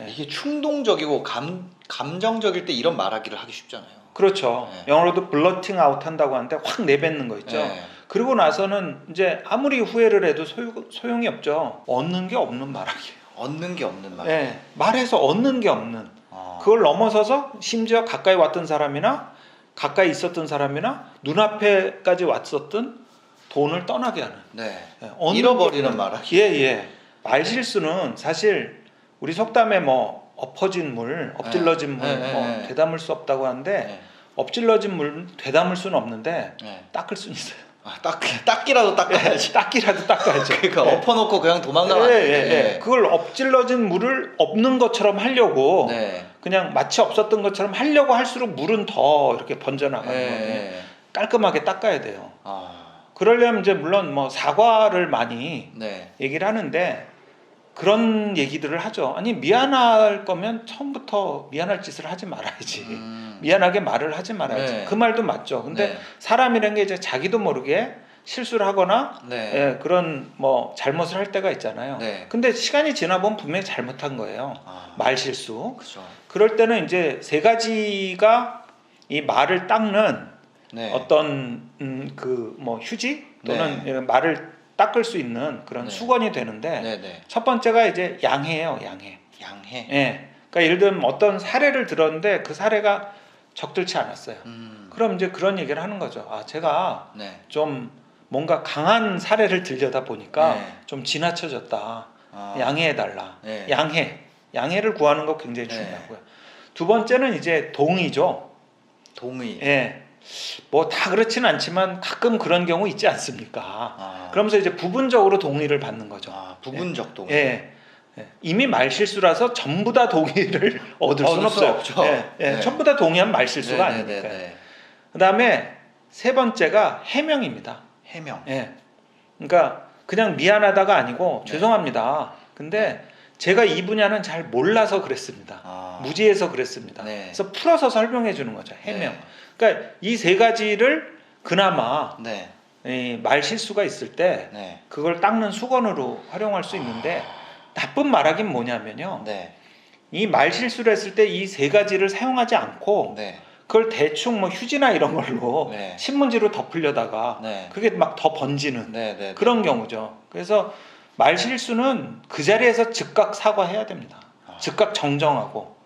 예. 이게 충동적이고 감 감정적일 때 이런 말하기를 하기 쉽잖아요. 그렇죠. 네. 영어로도 블러팅 아웃 한다고 하는데 확 내뱉는 거 있죠. 네. 그리고 나서는 이제 아무리 후회를 해도 소용, 소용이 없죠. 얻는 게 없는 말하기예요. 얻는 게 없는 말. 예, 말해서 얻는 게 없는. 아. 그걸 넘어서서 심지어 가까이 왔던 사람이나 가까이 있었던 사람이나 눈앞에까지 왔었던 돈을 떠나게 하는. 네. 예, 얻는 잃어버리는 말하기. 예, 예. 말 실수는 사실 우리 속담에 뭐 엎어진 물, 엎질러진 물, 네, 네, 뭐 네. 되담을 수 없다고 하는데 네. 엎질러진 물 되담을 수는 없는데 네. 닦을 수는 있어요. 아, 딱 닦기라도 닦아야지. 닦기라도 닦아야죠. 그러니까 예. 엎어놓고 그냥 도망가면 예, 안 예, 돼. 예. 그걸 엎질러진 물을 없는 것처럼 하려고 네. 그냥 마치 없었던 것처럼 하려고 할수록 물은 더 이렇게 번져나가는. 네. 깔끔하게 닦아야 돼요. 아. 그러려면 이제 물론 뭐 사과를 많이 네. 얘기를 하는데 그런 얘기들을 하죠. 아니 미안할 거면 처음부터 미안할 짓을 하지 말아야지. 음. 미안하게 말을 하지 말아야지. 네. 그 말도 맞죠. 근데 네. 사람이라는 게 이제 자기도 모르게 실수를 하거나 네. 예, 그런 뭐 잘못을 할 때가 있잖아요. 네. 근데 시간이 지나 보면 분명히 잘못한 거예요. 아. 말 실수. 그렇죠. 그럴 때는 이제 세 가지가 이 말을 닦는 네. 어떤 음, 그뭐 휴지 또는 이런 말을 닦을 수 있는 그런 네. 수건이 되는데 네, 네. 첫 번째가 이제 양해예요, 양해. 양해. 예. 그러니까 예를 들면 어떤 사례를 들었는데 그 사례가 적절치 않았어요. 음. 그럼 이제 그런 얘기를 하는 거죠. 아, 제가 네. 좀 뭔가 강한 사례를 들려다 보니까 네. 좀 지나쳐졌다. 아. 양해해 달라. 네. 양해. 양해를 구하는 거 굉장히 네. 중요하고요. 두 번째는 이제 동의죠. 동의. 예. 뭐 다 그렇지는 않지만 가끔 그런 경우 있지 않습니까? 아. 그러면서 이제 부분적으로 동의를 받는 거죠. 아, 부분적 동의. 예. 예. 이미 말실수라서 전부 다 동의를 얻을 수는 없어요. 없죠. 예. 예. 네. 전부 다 동의한 말실수가 네, 네, 아니니까. 네, 네. 그다음에 세 번째가 해명입니다. 해명. 예. 그러니까 그냥 미안하다가 아니고 네. 죄송합니다. 근데 제가 이 분야는 잘 몰라서 그랬습니다. 아. 무지해서 그랬습니다. 네. 그래서 풀어서 설명해 주는 거죠. 해명. 네. 그러니까 이 세 가지를 그나마 네. 이 말 실수가 있을 때 네. 그걸 닦는 수건으로 활용할 수 있는데 나쁜 말하긴 뭐냐면요. 네. 이말 실수를 했을 때 이 세 가지를 사용하지 않고 네. 그걸 대충 뭐 휴지나 이런 걸로 네. 신문지로 덮으려다가 네. 그게 막 더 번지는. 그런 경우죠. 그래서 말 실수는 그 자리에서 즉각 사과해야 됩니다. 아. 즉각 정정하고.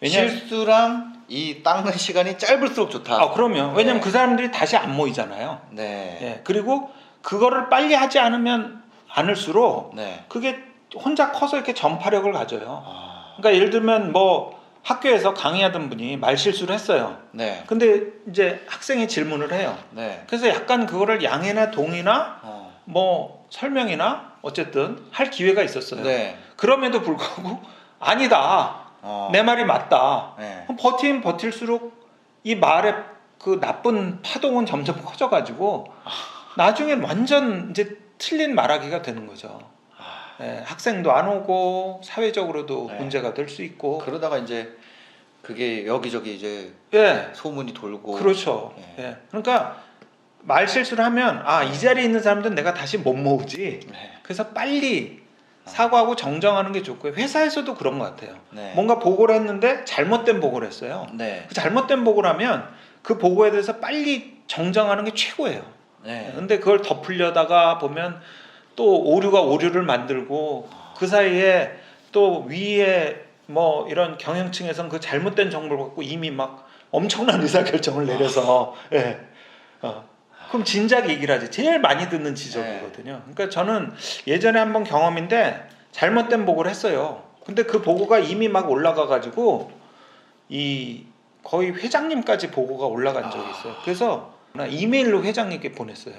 왜냐면 실수랑 이 닦는 시간이 짧을수록 좋다. 아 그러면 왜냐면 네. 그 사람들이 다시 안 모이잖아요. 네. 예. 그리고 그거를 빨리 하지 않으면 않을수록 네. 그게 혼자 커서 이렇게 전파력을 가져요. 아. 그러니까 예를 들면 뭐 학교에서 강의하던 분이 말 실수를 했어요. 네. 근데 이제 학생이 질문을 해요. 네. 그래서 약간 그거를 양해나 동의나 어. 뭐 설명이나 어쨌든 할 기회가 있었어요. 네. 그럼에도 불구하고 아니다. 어. 내 말이 맞다. 네. 그럼 버티면 버틸수록 이 말의 그 나쁜 파동은 점점 커져가지고 나중엔 완전 이제 틀린 말하기가 되는 거죠. 아. 예, 학생도 안 오고 사회적으로도 네. 문제가 될 수 있고. 그러다가 이제 그게 여기저기 이제 예, 소문이 돌고 그렇죠. 예. 예, 그러니까 말 실수를 하면 아 이 자리에 있는 사람들은 내가 다시 못 모으지. 네. 그래서 빨리 사과하고 정정하는 게 좋고요. 회사에서도 그런 것 같아요. 네. 뭔가 보고를 했는데 잘못된 보고를 했어요. 네. 그 잘못된 보고를 하면 그 보고에 대해서 빨리 정정하는 게 최고예요. 네. 근데 그걸 덮으려다가 보면 또 오류가 오류를 만들고 그 사이에 또 위에 뭐 이런 경영층에서는 그 잘못된 정보를 갖고 이미 막 엄청난 의사결정을 내려서 예. 어. 그럼 진작 얘기를 하지. 제일 많이 듣는 지적이거든요. 그러니까 저는 예전에 한번 경험인데 잘못된 보고를 했어요. 근데 그 보고가 이미 막 올라가 가지고 이 거의 회장님까지 보고가 올라간 적이 있어요. 그래서 나 이메일로 회장님께 보냈어요.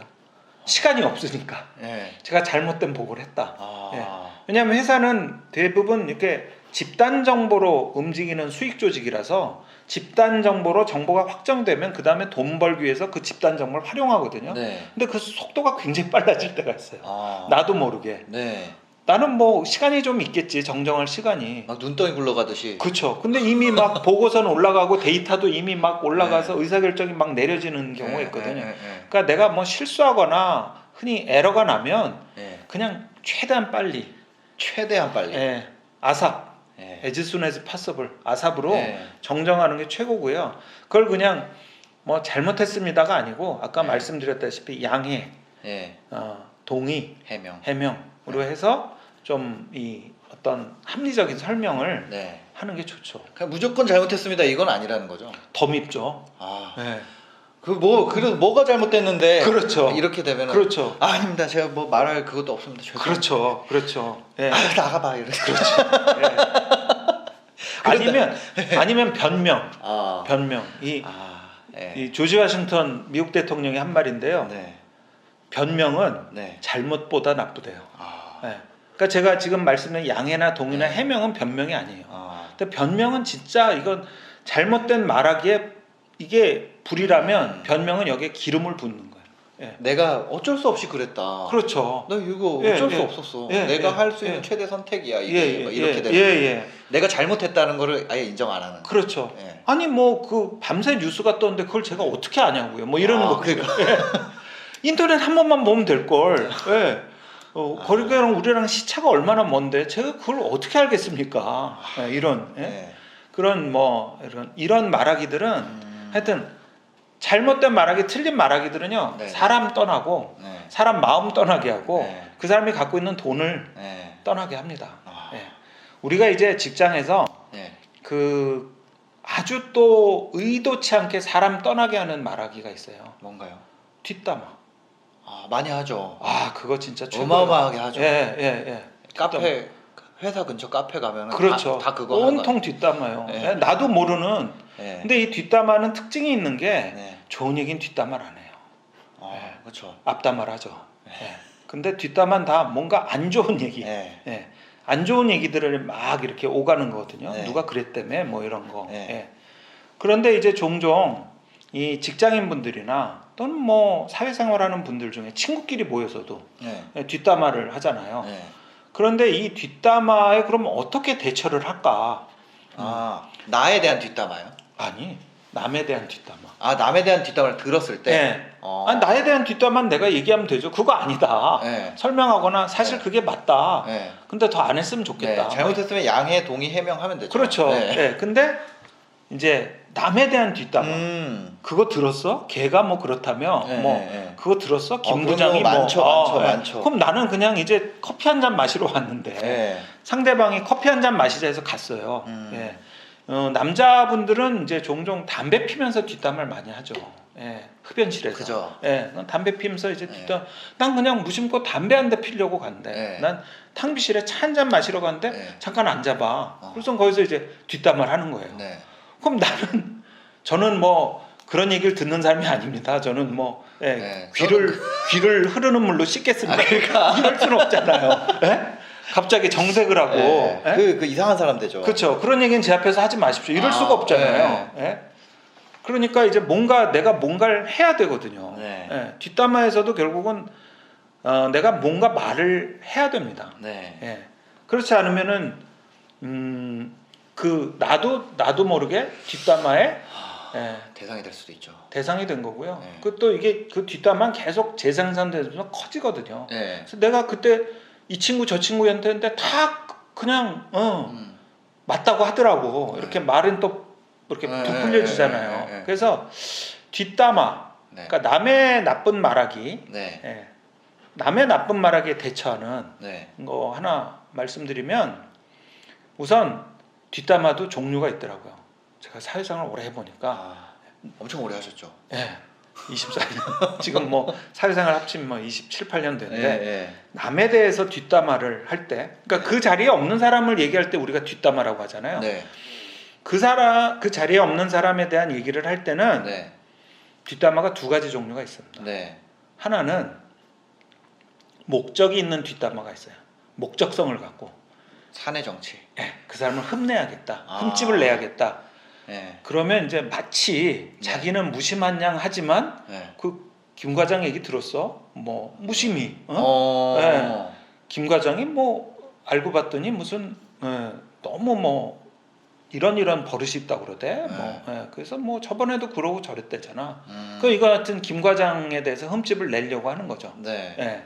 시간이 없으니까 네. 제가 잘못된 보고를 했다. 아. 예. 왜냐하면 회사는 대부분 이렇게 집단 정보로 움직이는 수익 조직이라서 집단 정보로 정보가 확정되면 그 다음에 돈 벌기 위해서 그 집단 정보를 활용하거든요. 네. 근데 그 속도가 굉장히 빨라질 때가 있어요. 아. 나도 모르게 네. 나는 뭐 시간이 좀 있겠지 정정할 시간이. 막 눈덩이 굴러가듯이. 그렇죠. 근데 이미 막 보고서는 올라가고 데이터도 이미 막 올라가서 의사결정이 막 내려지는 경우가 네, 있거든요. 네, 네, 그러니까 내가 뭐 실수하거나 흔히 에러가 나면 네. 그냥 최대한 빨리 최대한 빨리. 예, 아삽 예. 에즈순에즈 파서블 아삽으로 예. 정정하는 게 최고고요. 그걸 그냥 뭐 잘못했습니다가 아니고 아까 네. 말씀드렸다시피 양해, 예. 어, 동의, 해명. 해명으로 해서 좀 이 어떤 합리적인 설명을 네. 하는 게 좋죠. 그냥 무조건 잘못했습니다. 이건 아니라는 거죠. 더 밉죠. 아. 네. 그뭐 그래도 뭐가 잘못됐는데 그렇죠. 이렇게 되면은 그렇죠. 아, 아닙니다. 제가 뭐 말할 그것도 없습니다. 죄송합니다. 그렇죠. 그렇죠. 예. 아, 나가봐 이렇게. 예. 아니면 아니면 변명, 아. 변명. 이, 아. 예. 이 조지 워싱턴 미국 대통령이 한 말인데요. 네. 변명은 네. 잘못보다 나쁘대요. 아. 예. 그러니까 제가 지금 말씀드린 양해나 동의나 네. 해명은 변명이 아니에요. 아. 근데 변명은 진짜 이건 잘못된 말하기에 이게 불이라면 음. 변명은 여기에 기름을 붓는 거예요. 예. 내가 어쩔 수 없이 그랬다. 그렇죠. 나 이거 예, 어쩔 예. 수 없었어. 예, 내가 예, 할수 있는 예. 최대 선택이야. 예, 이게 예, 뭐 이렇게 예, 되는. 예, 예. 내가 잘못했다는 거를 아예 인정 안 하는. 그렇죠. 예. 아니 뭐 그 밤새 뉴스가 떴는데 그걸 제가 어떻게 아냐고요. 뭐 이러는 아, 거. 그러니까. 인터넷 한 번만 보면 될 걸. 예. 어, 아. 거리가랑 우리랑 시차가 얼마나 먼데 제가 그걸 어떻게 알겠습니까? 예, 이런 예? 예. 그런 뭐 이런 이런 말하기들은 음. 하여튼 잘못된 말하기, 틀린 말하기들은요 네. 사람 떠나고 네. 사람 마음 떠나게 하고 네. 그 사람이 갖고 있는 돈을 네. 떠나게 합니다. 아. 예. 우리가 이제 직장에서 네. 그 아주 또 의도치 않게 사람 떠나게 하는 말하기가 있어요. 뭔가요? 뒷담화. 아, 많이 하죠. 아 그거 진짜 최고예요. 어마어마하게 하죠. 예, 예, 예. 카페 회사 근처 카페 가면 그렇죠. 다, 다 그거. 온통 뒷담화요. 예. 예, 나도 모르는. 예. 근데 이 뒷담화는 특징이 있는 게 네. 좋은 얘기는 뒷담화를 안 해요. 어, 예. 그렇죠. 앞담화를 하죠. 예. 근데 뒷담화는 다 뭔가 안 좋은 얘기. 안 좋은 얘기들을 막 이렇게 오가는 거거든요. 네. 누가 그랬다며 뭐 이런 거. 네. 예. 그런데 이제 종종 이 직장인 분들이나 또는 뭐 사회생활하는 분들 중에 친구끼리 모여서도 네. 예, 뒷담화를 하잖아요. 네. 그런데 이 뒷담화에 그럼 어떻게 대처를 할까? 아, 나에 대한 뒷담화요? 아니 남에 대한 뒷담화. 아, 남에 대한 뒷담화를 들었을 때. 네. 어. 아니, 나에 대한 뒷담화는 내가 얘기하면 되죠. 그거 아니다. 네. 설명하거나 사실 네. 그게 맞다. 네. 근데 더 안 했으면 좋겠다. 네. 잘못했으면 양해, 동의, 해명하면 되죠. 그렇죠. 네. 예. 근데 이제 남에 대한 뒷담화. 음. 그거 들었어? 걔가 뭐 그렇다며? 네, 뭐 네. 그거 들었어? 김 그런 부장이 경우 뭐 많죠, 어, 많죠, 예. 많죠. 그럼 나는 그냥 이제 커피 한 잔 마시러 왔는데 네. 상대방이 커피 한 잔 마시자 해서 갔어요. 음. 예. 어, 남자분들은 이제 종종 담배 피면서 뒷담화를 많이 하죠. 예. 흡연실에서. 그죠. 예. 난 담배 피면서 이제 네. 뒷담 난 그냥 무심코 담배 한 대 피려고 간대. 네. 난 탕비실에 차 한 잔 마시러 갔는데 네. 잠깐 앉아봐. 어. 그래서 거기서 이제 뒷담화를 하는 거예요. 네. 그럼 나는 저는 뭐 그런 얘기를 듣는 사람이 아닙니다. 저는 뭐 예, 네. 귀를 귀를 흐르는 물로 씻겠습니다. 아, 그러니까. 이럴 수는 없잖아요. 예? 갑자기 정색을 하고 네. 예? 그, 그 이상한 사람 되죠. 그렇죠. 그런 얘기는 제 앞에서 하지 마십시오. 이럴 아, 수가 없잖아요. 네. 예? 그러니까 이제 뭔가 내가 뭔가를 해야 되거든요. 네. 예, 뒷담화에서도 결국은 어, 내가 뭔가 말을 해야 됩니다. 네. 예. 그렇지 않으면은 음, 그 나도 나도 모르게 뒷담화에 예, 대상이 될 수도 있죠. 대상이 된 거고요. 네. 그또 이게 그 뒷담화 계속 재생산되면서 커지거든요. 네. 그래서 내가 그때 이 친구 저 친구한테 했는데 다 그냥 어, 음. 맞다고 하더라고. 이렇게 말은 또 이렇게 네, 부풀려지잖아요. 네, 네, 네. 그래서 뒷담화, 네. 그러니까 남의 나쁜 말하기, 네. 예, 남의 나쁜 말하기에 대처하는 네. 거 하나 말씀드리면 우선 뒷담화도 종류가 있더라고요. 제가 사회생활 오래 해보니까 아, 엄청 오래 하셨죠. 예, 24년 지금 뭐 사회생활 합치면 뭐 27, 8년 됐는데 네. 남에 대해서 뒷담화를 할 때, 그러니까 그 자리에 없는 사람을 얘기할 때 우리가 뒷담화라고 하잖아요. 네. 그 사람 그 자리에 없는 사람에 대한 얘기를 할 때는 네. 뒷담화가 두 가지 종류가 있습니다. 네. 하나는 목적이 있는 뒷담화가 있어요. 목적성을 갖고 사내 정치. 예, 그 사람을 흠내야겠다, 아. 흠집을 내야겠다. 네. 그러면 이제 마치 네. 자기는 무심한 양 하지만 네. 그김 과장 얘기 들었어? 뭐 무심히 어? 어. 네. 김 과장이 뭐 알고 봤더니 무슨 예, 너무 뭐 이런 이런 버릇이 있다고 그러대. 뭐 예, 그래서 뭐 저번에도 그러고 저랬대잖아. 음. 그 이거 같은 김 과장에 대해서 흠집을 내려고 하는 거죠. 네. 예.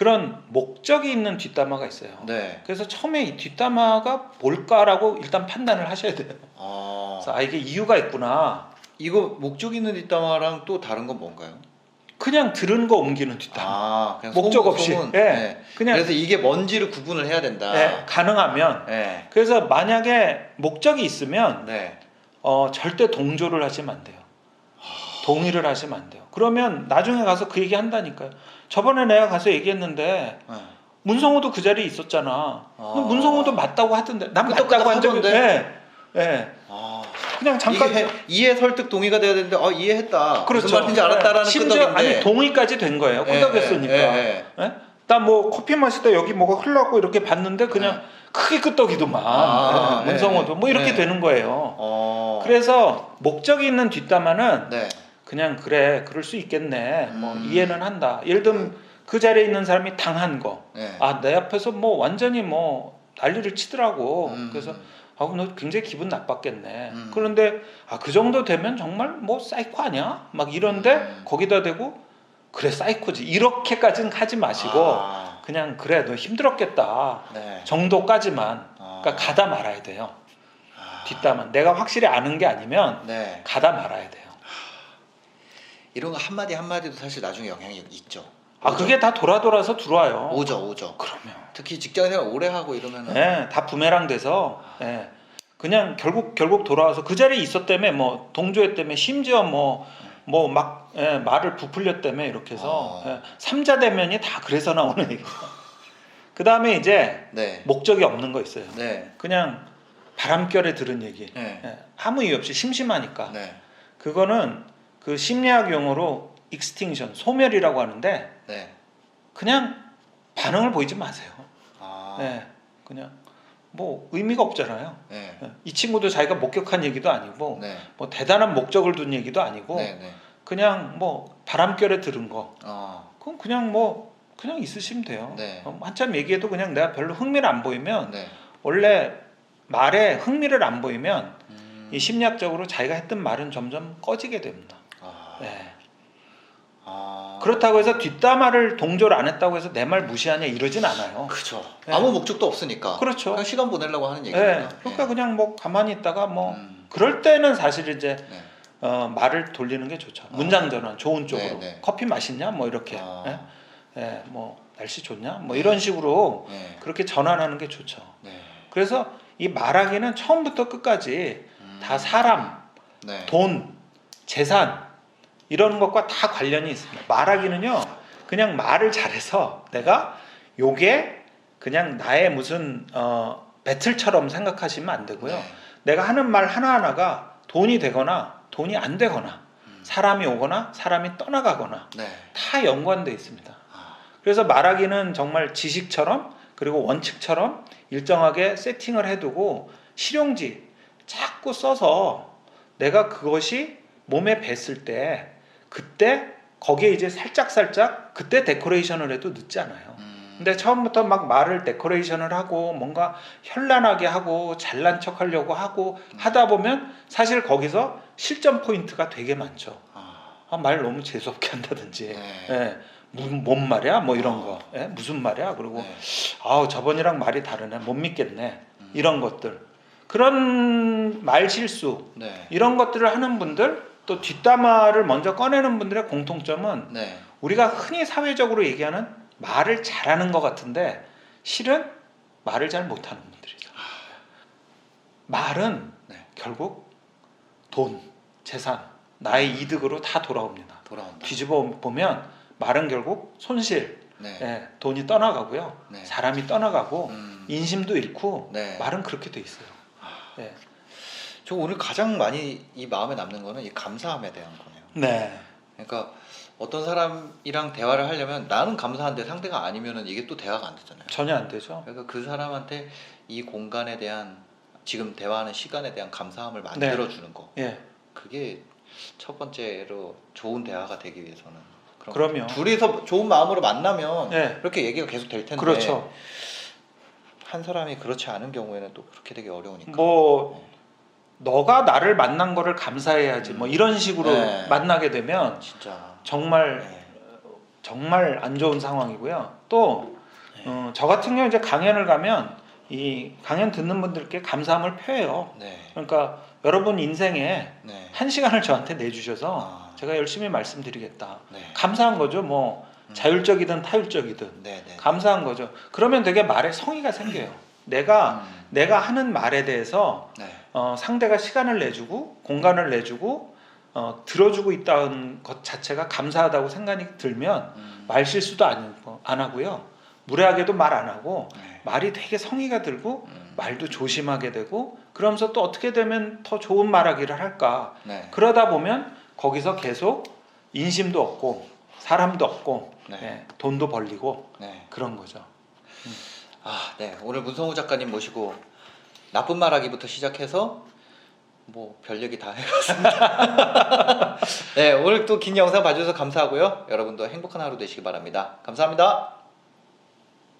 그런 목적이 있는 뒷담화가 있어요. 네. 그래서 처음에 이 뒷담화가 뭘까라고 일단 판단을 하셔야 돼요. 아, 그래서 아 이게 이유가 있구나. 이거 목적 있는 뒷담화랑 또 다른 건 뭔가요? 그냥 들은 거 옮기는 뒷담화. 아, 그냥 목적 소문, 없이. 소문. 예. 네. 그냥 그래서 이게 뭔지를 구분을 해야 된다. 예, 가능하면 네. 그래서 만약에 목적이 있으면 네. 어, 절대 동조를 하시면 안 돼요. 동의를 하시면 안 돼요. 그러면 나중에 가서 그 얘기 한다니까요. 저번에 내가 가서 얘기했는데 네. 문성호도 그 자리에 있었잖아. 아. 문성호도 맞다고 하던데 난 맞다고 한 적이? 예. 예. 아, 그냥 잠깐 이게 이해 설득 동의가 돼야 되는데 아 이해했다. 그렇죠. 무슨 말인지 알았다라는 예. 심지어 끄덕인데. 아니 동의까지 된 거예요. 예, 끄덕였으니까. 예, 예. 예? 나뭐 커피 마시다 여기 뭐가 흘렀고 이렇게 봤는데 그냥 크게 끄덕이더만. 아, 예, 문성호도 예, 뭐 이렇게 예. 되는 거예요. 어. 그래서 목적이 있는 뒷담화는 네. 그냥 그래 그럴 수 있겠네 뭐 음. 이해는 한다 예를 들면 그 자리에 있는 사람이 당한 네. 거아내 앞에서 뭐 완전히 뭐 난리를 치더라고 음. 그래서 아너 굉장히 기분 나빴겠네 음. 그런데 아 그 정도 되면 정말 뭐 사이코 아니야 막 이런데 음. 거기다 대고 그래 사이코지 이렇게까지는 하지 마시고 아, 그냥 그래 너 힘들었겠다 네. 정도까지만 아. 그러니까 가다 말아야 돼요 아. 뒷담화 내가 확실히 아는 게 아니면 네. 가다 말아야 돼요 이런 거 한마디 한마디도 사실 나중에 영향이 있죠. 아 그게 다 돌아 돌아서 들어와요 오죠, 오죠. 그러면 특히 직장 생활 오래 하고 이러면은 예, 다 부메랑 돼서 예, 그냥 결국 결국 돌아와서 그 자리에 있었다며 뭐 동조했다며 심지어 뭐 뭐막 예, 말을 부풀렸다며 이렇게 해서 아. 예, 삼자 대면이 다 그래서 나오는 얘기. 그 다음에 이제 네. 목적이 없는 거 있어요. 네. 그냥 바람결에 들은 얘기. 네. 예, 아무 이유 없이 심심하니까. 네. 그거는 그 심리학 용어로 익스팅션 소멸이라고 하는데 네. 그냥 반응을 보이지 마세요. 아. 네, 그냥 뭐 의미가 없잖아요. 네. 예, 이 친구도 자기가 목격한 얘기도 아니고 네. 뭐 대단한 목적을 둔 얘기도 아니고 네. 네. 그냥 뭐 바람결에 들은 거 어. 그건 그냥 뭐 그냥 있으시면 돼요. 네. 어, 한참 얘기해도 그냥 내가 별로 흥미를 안 보이면 네. 원래 말에 흥미를 안 보이면 음. 이 심리학적으로 자기가 했던 말은 점점 꺼지게 됩니다. 아. 네. 아. 그렇다고 해서 뒷담화를 동조를 안 했다고 해서 내 말 무시하냐 이러진 않아요. 그렇죠. 네. 아무 목적도 없으니까. 그렇죠. 그냥 시간 보내려고 하는 네. 얘기입니다. 그러니까 그냥 뭐 가만히 있다가 뭐 음. 그럴 때는 사실 이제 네. 어, 말을 돌리는 게 좋죠. 아. 문장 전환 좋은 쪽으로. 네, 네. 커피 맛있냐? 뭐 이렇게. 아. 예? 예, 뭐 날씨 좋냐? 뭐 이런 식으로 네. 그렇게 전환하는 게 좋죠. 네. 그래서 이 말하기는 처음부터 끝까지 음. 다 사람, 네. 돈, 재산 이런 것과 다 관련이 있습니다. 말하기는요. 그냥 말을 잘해서 내가 요게 그냥 나의 무슨 어, 배틀처럼 생각하시면 안 되고요. 네. 내가 하는 말 하나하나가 돈이 되거나 돈이 안 되거나 음. 사람이 오거나 사람이 떠나가거나 네. 다 연관돼 있습니다. 아. 그래서 말하기는 정말 지식처럼 그리고 원칙처럼 일정하게 세팅을 해두고 실용지 자꾸 써서 내가 그것이 몸에 뱄을 때 그때 거기에 이제 살짝 살짝 그때 데코레이션을 해도 늦지 않아요. 음. 근데 처음부터 막 말을 데코레이션을 하고 뭔가 현란하게 하고 잘난 척 하려고 하고 하다 보면 사실 거기서 실전 포인트가 되게 많죠. 아. 아, 말 너무 재수없게 한다든지, 네. 예, 무슨 뭔 말이야, 뭐 이런 거, 예? 무슨 말이야, 그리고 네. 아우 저번이랑 말이 다르네, 못 믿겠네, 음. 이런 것들, 그런 말 실수 네. 이런 것들을 하는 분들, 또 뒷담화를 먼저 꺼내는 분들의 공통점은 네. 우리가 흔히 사회적으로 얘기하는 말을 잘하는 것 같은데 실은 말을 잘 못하는 분들이죠. 말은 네. 결국 돈, 재산, 나의 이득으로 다 돌아옵니다. 돌아온다. 뒤집어 보면 말은 결국 손실, 네. 예, 돈이 떠나가고요, 네. 사람이 떠나가고 음. 인심도 잃고 네. 말은 그렇게 돼 있어요. 예. 저 오늘 가장 많이 이 마음에 남는 거는 이 감사함에 대한 거네요. 네, 그러니까 어떤 사람이랑 대화를 하려면 나는 감사한데 상대가 아니면은 이게 또 대화가 안 되잖아요. 전혀 안 되죠. 그러니까 그 사람한테 이 공간에 대한 지금 대화하는 시간에 대한 감사함을 만들어 주는 거. 예, 그게 첫 번째로 좋은 대화가 되기 위해서는 그럼요. 둘이서 좋은 마음으로 만나면 예, 그렇게 얘기가 계속 될 텐데 그렇죠. 한 사람이 그렇지 않은 경우에는 또 그렇게 되기 어려우니까 뭐 너가 나를 만난 거를 감사해야지, 뭐 이런 식으로 네. 만나게 되면 진짜 정말 네. 정말 안 좋은 상황이고요. 또 네. 어, 저 같은 경우 이제 강연을 가면 이 강연 듣는 분들께 감사함을 표해요. 네. 그러니까 여러분 인생에 네. 한 시간을 저한테 내주셔서 아. 제가 열심히 말씀드리겠다. 네. 감사한 거죠. 뭐 음. 자율적이든 타율적이든. 감사한 거죠. 그러면 되게 말에 성의가 생겨요. 내가 음. 내가 하는 말에 대해서 네. 어, 상대가 시간을 내주고 공간을 내주고 어, 들어주고 있다는 것 자체가 감사하다고 생각이 들면 음. 말 실수도 안, 안 하고요. 무례하게도 말 안 하고 네. 말이 되게 성의가 들고 음. 말도 조심하게 되고 그러면서 또 어떻게 되면 더 좋은 말하기를 할까 네. 그러다 보면 거기서 계속 인심도 얻고 사람도 얻고 네. 예, 돈도 벌리고 네. 그런 거죠. 아, 네. 오늘 문성우 작가님 모시고 나쁜 말 하기부터 시작해서 뭐 별 얘기 다 해봤습니다. 네, 오늘 또 긴 영상 봐주셔서 감사하고요. 여러분도 행복한 하루 되시기 바랍니다. 감사합니다.